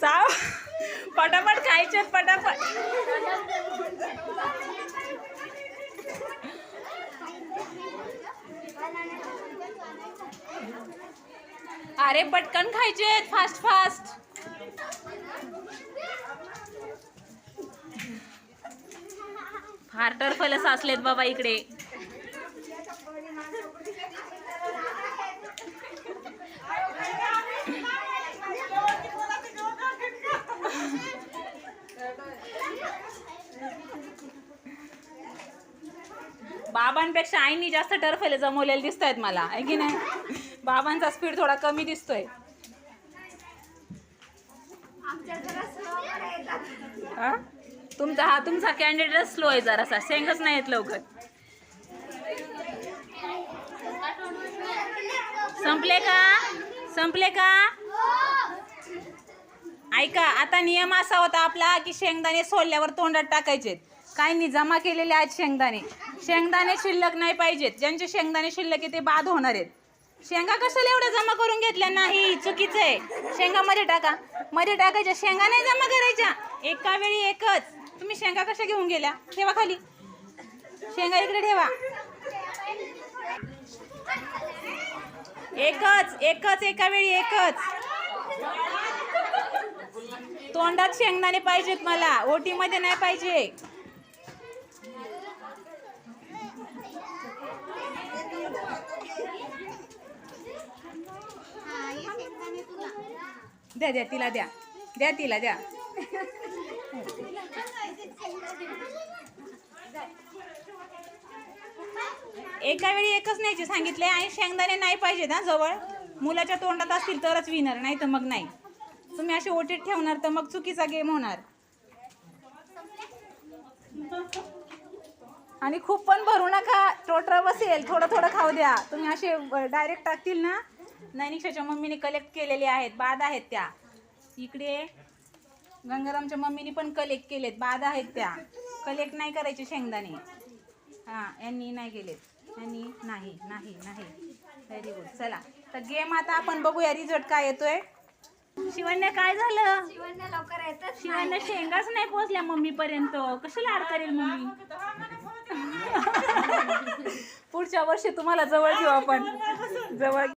साव पटापट खायचे पटापट. अरे पटकन खायचे फास्ट फास्ट फार टरफल साचलेत बाबा इकडे. बाबांपेक्षा आईनी जास्त टर्फले जमवलेले दिसत आहेत मला आहे की नाही? बाबांचा स्पीड थोडा कमी दिसतोय. हा? तुमचा हा तुमचा कॅन्डिडेट स्लो आहे जरासा. शेंगच नाही येत लवकर. संपले का? संपले का? ऐका आता नियम असा होता आपला की शेंगदाणे सोडल्यावर तोंडात टाकायचे काहींनी जमा केलेले आहेत शेंगदाणे. शेंगदाणे शिल्लक नाही पाहिजेत. ज्यांचे शेंगदाणे शिल्लक आहे ते बाद होणार आहेत. शेंगा कशाला एवढ्या जमा करून घेतल्या? नाही चुकीचं आहे. शेंगा मध्ये टाका. मध्ये टाकायच्या शेंगा नाही जमा करायच्या. एका वेळी एकच. तुम्ही शेंगा कशा घेऊन गेल्या? ठेवा खाली. शेंगा इकडे ठेवा. एकच एकच एका वेळी एकच. तोंडात शेंगदाणे पाहिजेत मला. ओटी मध्ये नाही पाहिजे. द्या द्या तिला द्या. द्या तिला द्या. एका वेळी एकच न्यायचे सांगितले आणि शेंगदाणे नाही पाहिजेत ना जवळ. मुलाच्या तोंडात असतील तरच विनर नाही तर मग नाही. तुम्ही अशी ओटीत ठेवणार तर मग चुकीचा गेम होणार. आणि खूप पण भरू नका टोटर बसेल थोडं थोडं खाऊ द्या. तुम्ही असे डायरेक्ट टाकतील ना? नैनिक्षाच्या मम्मीने कलेक्ट केलेले आहेत बाद आहेत त्या. इकडे. गंगारामच्या मम्मीने पण कलेक्ट केलेत. बाद आहेत त्या. कलेक्ट नाही करायचे शेंगदाणे. हां यांनी नाही गेलेत यांनी नाही नाही नाही. व्हेरी गुड चला. तर गेम आता आपण बघूया रिझल्ट काय येतोय. शिवण्या काय झालं? शिवण्या लवकर शिवायला शेंगाच नाही पोहोचल्या मम्मी पर्यंत कसं लाड करेल मम्मी? पुढच्या वर्षी तुम्हाला जवळ घेऊ आपण. जवळ